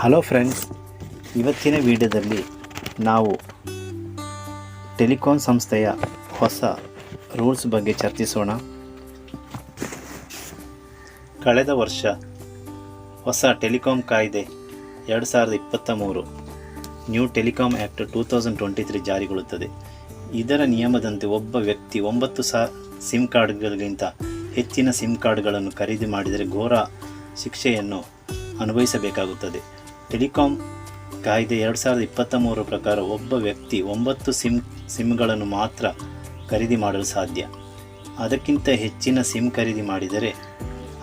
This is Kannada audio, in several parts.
ಹಲೋ ಫ್ರೆಂಡ್ಸ್ ಇವತ್ತಿನ ವಿಡಿಯೋದಲ್ಲಿ ನಾವು ಟೆಲಿಕಾಂ ಸಂಸ್ಥೆಯ ಹೊಸ ರೂಲ್ಸ್ ಬಗ್ಗೆ ಚರ್ಚಿಸೋಣ. ಕಳೆದ ವರ್ಷ ಹೊಸ ಟೆಲಿಕಾಂ ಕಾಯ್ದೆ ಎರಡು ಸಾವಿರದ ಇಪ್ಪತ್ತ ಮೂರು new telecom act two thousand twenty three ಜಾರಿಗೊಳ್ಳುತ್ತದೆ. ಇದರ ನಿಯಮದಂತೆ ಒಬ್ಬ ವ್ಯಕ್ತಿ ಒಂಬತ್ತು ಸಾ ಸಿಮ್ ಕಾರ್ಡ್ಗಳಿಗಿಂತ ಹೆಚ್ಚಿನ ಸಿಮ್ ಕಾರ್ಡ್ಗಳನ್ನು ಖರೀದಿ ಮಾಡಿದರೆ ಘೋರ ಶಿಕ್ಷೆಯನ್ನು ಅನುಭವಿಸಬೇಕಾಗುತ್ತದೆ. ಟೆಲಿಕಾಂ ಕಾಯ್ದೆ ಎರಡು ಸಾವಿರದ ಇಪ್ಪತ್ತ ಮೂರರ ಪ್ರಕಾರ ಒಬ್ಬ ವ್ಯಕ್ತಿ ಒಂಬತ್ತು ಸಿಮ್, ಸಿಮ್ಗಳನ್ನು ಮಾತ್ರ ಖರೀದಿ ಮಾಡಲು ಸಾಧ್ಯ. ಅದಕ್ಕಿಂತ ಹೆಚ್ಚಿನ ಸಿಮ್ ಖರೀದಿ ಮಾಡಿದರೆ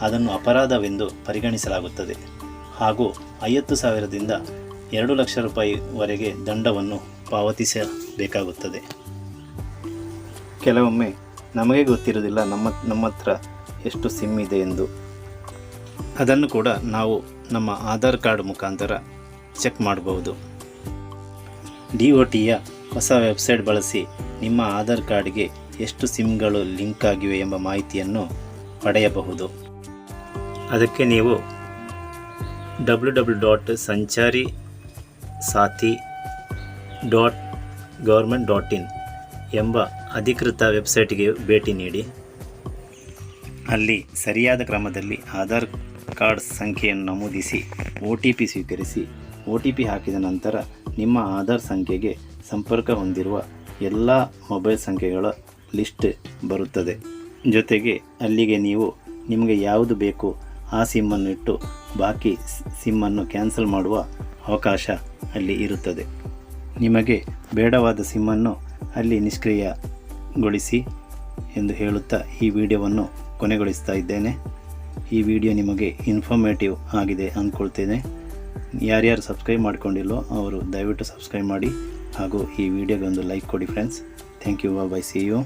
ಅದನ್ನು ಅಪರಾಧವೆಂದು ಪರಿಗಣಿಸಲಾಗುತ್ತದೆ. ಹಾಗೂ ಐವತ್ತು ಸಾವಿರದಿಂದ ಎರಡು ಲಕ್ಷ ರೂಪಾಯಿವರೆಗೆ ದಂಡವನ್ನು ಪಾವತಿಸಬೇಕಾಗುತ್ತದೆ. ಕೆಲವೊಮ್ಮೆ ನಮಗೆ ಗೊತ್ತಿರೋದಿಲ್ಲ ನಮ್ಮ ನಮ್ಮ ಹತ್ರ ಎಷ್ಟು ಸಿಮ್ ಇದೆ ಎಂದು. ಅದನ್ನು ಕೂಡ ನಾವು ನಮ್ಮ ಆಧಾರ್ ಕಾರ್ಡ್ ಮುಖಾಂತರ ಚೆಕ್ ಮಾಡಬಹುದು ಡಿ ಒ ಟಿಯ ಹೊಸ ವೆಬ್ಸೈಟ್ ಬಳಸಿ ನಿಮ್ಮ ಆಧಾರ್ ಕಾರ್ಡ್ಗೆ ಎಷ್ಟು ಸಿಮ್ಗಳು ಲಿಂಕ್ ಆಗಿವೆ ಎಂಬ ಮಾಹಿತಿಯನ್ನು ಪಡೆಯಬಹುದು. ಅದಕ್ಕೆ ನೀವು W W dot Sanchari Saathi dot government dot in ಎಂಬ ಅಧಿಕೃತ ವೆಬ್ಸೈಟ್ಗೆ ಭೇಟಿ ನೀಡಿ. ಅಲ್ಲಿ ಸರಿಯಾದ ಕ್ರಮದಲ್ಲಿ ಆಧಾರ್ ಕಾರ್ಡ್ ಸಂಖ್ಯೆಯನ್ನು ನಮೂದಿಸಿ, ಒ ಟಿ ಪಿ ಸ್ವೀಕರಿಸಿ, ಒ ಟಿ ಪಿ ಹಾಕಿದ ನಂತರ ನಿಮ್ಮ ಆಧಾರ್ ಸಂಖ್ಯೆಗೆ ಸಂಪರ್ಕ ಹೊಂದಿರುವ ಎಲ್ಲ ಮೊಬೈಲ್ ಸಂಖ್ಯೆಗಳ ಲಿಸ್ಟ್ ಬರುತ್ತದೆ. ಜೊತೆಗೆ ಅಲ್ಲಿಗೆ ನೀವು ನಿಮಗೆ ಯಾವುದು ಬೇಕು ಆ ಸಿಮ್ಮನ್ನು ಇಟ್ಟು ಬಾಕಿ ಸಿಮ್ಮನ್ನು ಕ್ಯಾನ್ಸಲ್ ಮಾಡುವ ಅವಕಾಶ ಅಲ್ಲಿ ಇರುತ್ತದೆ. ನಿಮಗೆ ಬೇಡವಾದ ಸಿಮ್ಮನ್ನು ಅಲ್ಲಿ ನಿಷ್ಕ್ರಿಯಗೊಳಿಸಿ ಎಂದು ಹೇಳುತ್ತಾ ಈ ವಿಡಿಯೋವನ್ನು ಕೊನೆಗೊಳಿಸ್ತಾ ಇದ್ದೇನೆ. ಈ ವಿಡಿಯೋ ನಿಮಗೆ ಇನ್ಫಾರ್ಮೇಟಿವ್ ಆಗಿದೆ ಅಂದ್ಕೊಳ್ತೇನೆ. ಯಾರ್ಯಾರು ಸಬ್ಸ್ಕ್ರೈಬ್ ಮಾಡ್ಕೊಂಡಿಲ್ಲೋ ಅವರು ದಯವಿಟ್ಟು ಸಬ್ಸ್ಕ್ರೈಬ್ ಮಾಡಿ ಹಾಗೂ ಈ ವಿಡಿಯೋಗೆ ಒಂದು ಲೈಕ್ ಕೊಡಿ friends thank you bye see you